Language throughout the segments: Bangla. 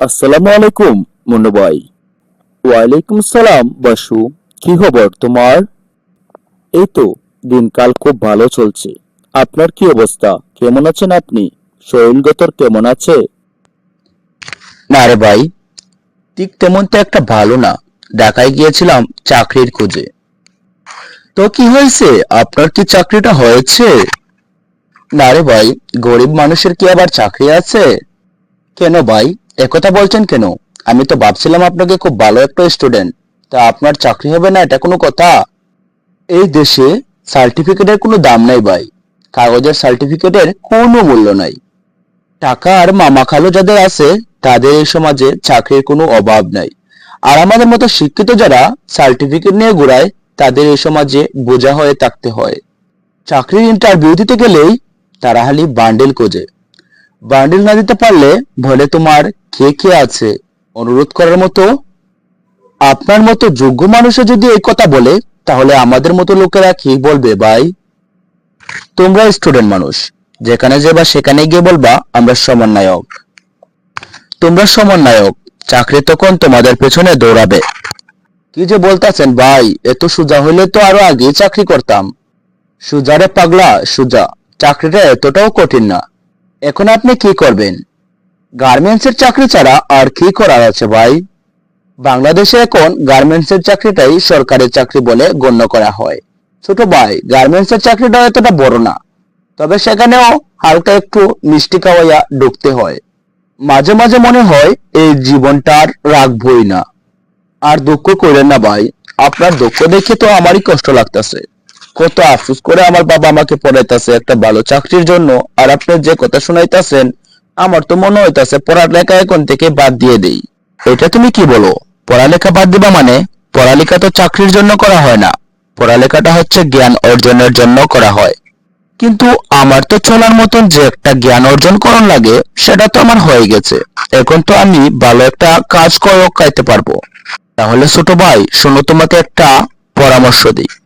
আসসালামু আলাইকুম, মুন্নু ভাই। ওয়ালাইকুম সালাম, বাসু। কি খবর তোমার? এই তো দিনকাল খুব ভালো চলছে। আপনার কি অবস্থা? কেমন আছেন আপনি? শরীরগতর কেমন আছে? না রে ভাই, ঠিক তেমন তো একটা ভালো না। ঢাকায় গিয়েছিলাম চাকরির খোঁজে। তো কি হয়েছে? আপনার কি চাকরিটা হয়েছে? না রে ভাই, গরিব মানুষের কি আবার চাকরি আছে? কেন ভাই? একথা বলছেন কেন? আমি তো ভাবছিলাম আপনাকে খুব ভালো একটা স্টুডেন্ট তা আপনার চাকরি হবে না, এটা কোনো কথা? এই দেশে সার্টিফিকেটের কোনো দাম নাই ভাই। কাগজের সার্টিফিকেটের কোনো মূল্য নাই। টাকা আর মামা খালু যাদের আছে, তাদের এই সমাজে চাকরির কোনো অভাব নাই। আর আমাদের মতো শিক্ষিত যারা সার্টিফিকেট নিয়ে ঘুরায়, তাদের এই সমাজে বোঝা হয়ে থাকতে হয়। চাকরির ইন্টারভিউ দিতে গেলেই তারা খালি বান্ডেল খোঁজে। বান্ডেল না দিতে পারলে বলে তোমার কে কে আছে অনুরোধ করার মতো? আপনার মতো যোগ্য মানুষও যদি এই কথা বলে, তাহলে আমাদের মতো লোকেরা কি বলবে ভাই? তোমরা স্টুডেন্ট মানুষ, যেখানে যাবা সেখানে গিয়ে বলবা, আমরা সমন্বয়ক। তোমরা সমন্বয়ক, চাকরি তখন তোমাদের পেছনে দৌড়াবে। কি যে বলতাছেন ভাই এত সোজা হইলে তো আরও আগেই চাকরি করতাম। সুজারে পাগলা, সুজা, চাকরিটা এতটাও কঠিন না। এখন আপনি কি করবেন? গার্মেন্টসের চাকরি ছাড়া আর কি করার আছে ভাই? বাংলাদেশে এখন গার্মেন্টসের চাকরিটাই সরকারের চাকরি বলে গণ্য করা হয়। ছোট ভাই, গার্মেন্টসের চাকরিটা এতটা বড় না। তবে সেখানেও হালকা একটু মিষ্টি খাওয়াইয়া ঢুকতে হয়। মাঝে মাঝে মনে হয় এই জীবনটা আর রাখবই না। আর দুঃখ করেন না ভাই, আপনার দুঃখ দেখে তো আমারই কষ্ট লাগতেছে। কত আফসোস করে আমার বাবা আমাকে পড়াইতেছে একটা ভালো চাকরির জন্য। আর আপনি যে কথা শুনাইতেছেন, আমার তো মনে হইতাছে পড়ালেখা এখন থেকে বাদ দিয়ে দেই। এটা তুমি কি বলো? পড়ালেখা বাদ দিবা মানে? পড়ালেখা তো চাকরির জন্য করা হয় না। পড়ালেখাটা হচ্ছে জ্ঞান অর্জনের জন্য করা হয়। কিন্তু আমার তো চলার মতন যে একটা জ্ঞান অর্জন করণ লাগে, সেটা তো আমার হয়ে গেছে। এখন তো আমি ভালো একটা কাজ করে খাইতে পারব। তাহলে ছোট ভাই, শোনো তোমাকে একটা পরামর্শ দিই।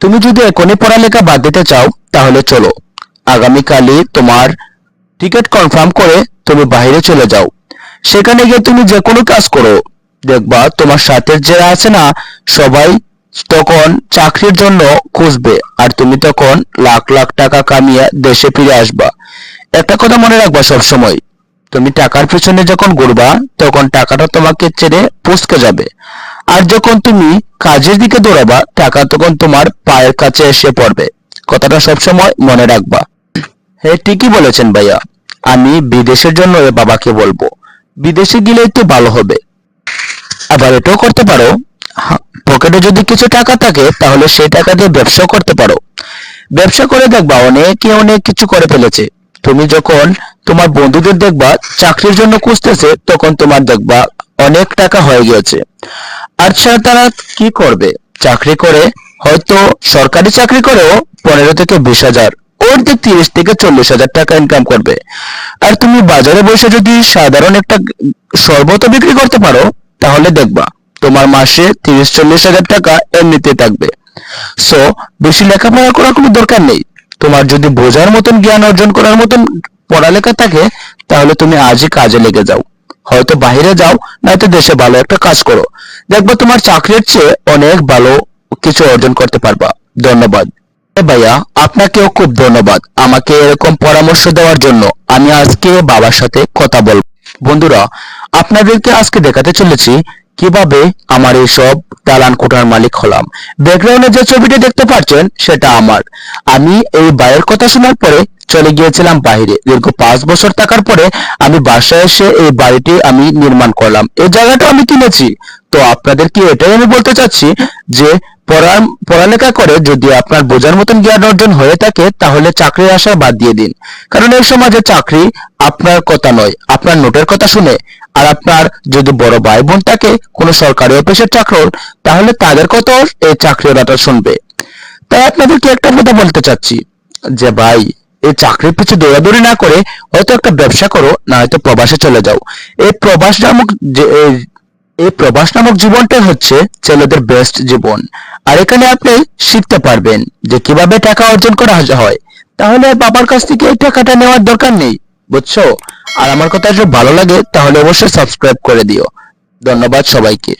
তুমি যদি এখনই পড়ালেখা বাদ দিতে চাও, তাহলে চলো। আগামীকালই তোমার টিকিট কনফার্ম করে তুমি বাইরে চলে যাও। সেখানে গিয়ে তুমি যে কোনো কাজ করো। দেখবা তোমার সাথে যারা আছে না, সবাই তখন চাকরির জন্য খুঁজবে আর তুমি তখন লাখ লাখ টাকা কামিয়ে দেশে ফিরে আসবা। একটা কথা মনে রাখবা সব সময় তুমি টাকার পেছনে যখন ঘুরবা তখন টাকাটা তোমাকে ছেড়ে পুষকে যাবে। আর যখন তুমি কাজের দিকে দৌড়াবা, টাকা তখন তোমার পায়ের কাছে এসে পড়বে। কথাটা সবসময় মনে রাখবা। হ্যাঁ ঠিকই বলেছেন ভাইয়া। আমি বিদেশের জন্য এ বাবাকে বলব। বিদেশে গেলে তো ভালো হবে। আবার এটাও করতে পারো। হা- পকেটে যদি কিছু টাকা থাকে, তাহলে সেই টাকা দিয়ে ব্যবসা করতে পারো। ব্যবসা করে দেখবা, অনেকে অনেক কিছু করে ফেলেছে। তুমি যখন তোমার বন্ধুদের দেখবা, চাকরির জন্য খুঁজতেছে, তখন তোমার দেখবা অনেক টাকা হয়ে গিয়েছে। আচ্ছা তারা কি করবে? চাকরি করে, হয়তো সরকারি চাকরি করেও পনেরো থেকে বিশ হাজার, অর্ধেক তিরিশ থেকে চল্লিশ হাজার টাকা ইনকাম করবে। আর তুমি বাজারে বসে যদি সাধারণ একটা শরবত বিক্রি করতে পারো, তাহলে দেখবা তোমার মাসে তিরিশ, চল্লিশ হাজার টাকা এমনিতে থাকবে। সো বেশি লেখাপড়া করার কোনো দরকার নেই। তোমার যদি বোঝার মতন জ্ঞান অর্জন করার মতন পড়ালেখা থাকে, তাহলে তুমি আজই কাজে লেগে যাও। হয়তো বাইরে যাও, নয়তো দেশে ভালো একটা কাজ করো। দেখব তোমার চাকরির চেয়ে অনেক ভালো কিছু অর্জন করতে পারবা। ধন্যবাদ। ভাইয়া, আপনাকেও খুব ধন্যবাদ আমাকে এরকম পরামর্শ দেওয়ার জন্য। আমি আজকে বাবার সাথে কথা বলব। বন্ধুরা, আপনাদেরকে আজকে দেখাতে চলেছি কীভাবে আমার এই সব দালান কোটার মালিক হলাম? ব্যাকগ্রাউন্ডে যে ছবিটি দেখতে পাচ্ছেন, সেটা আমার। আমি এই বায়ের কথা শোনার পরে চলে গিয়েছিলাম বাইরে দীর্ঘ পাঁচ বছর থাকার পরে আমি বাসায় এসে এই বাড়িটি আমি নির্মাণ করলাম। এই জায়গাটা আমি কিনেছি। তো আপনাদেরকে এটাই আমি বলতে চাচ্ছি যে পড়ালেখা করে যদি আপনার বোঝার মতন জ্ঞান অর্জন হয়ে থাকে, তাহলে চাকরির আশা বাদ দিয়ে দিন। কারণ এই সমাজে চাকরি আপনার কথা নয়, আপনার নোটের কথা শুনে। আর আপনার যদি বড় ভাই বোন থাকে, কোনো সরকারি অফিসের চাকর তাহলে তাদের কথাও এই চাকরিওয়ালাটা শুনবে। তাই আপনাদেরকে একটা কথা বলতে চাচ্ছি, যে ভাই, এই চাকরির পিছু দৌড়াদৌড়ি না করে হয়তো একটা ব্যবসা করো, না হয়তো প্রবাসে চলে যাও। এই প্রবাস নামক যে এই- প্রবাস নামক জীবনটাই হচ্ছে ছেলেদের বেস্ট জীবন। আর এখানে আপনি শিখতে পারবেন যে কীভাবে টাকা অর্জন করা হয়। তাহলে বাবার কাছ থেকে এই টাকাটা নেওয়ার দরকার নেই, বুঝছ? আর আমার কথা যদি ভালো লাগে, তাহলে অবশ্যই সাবস্ক্রাইব করে দিও। ধন্যবাদ সবাইকে।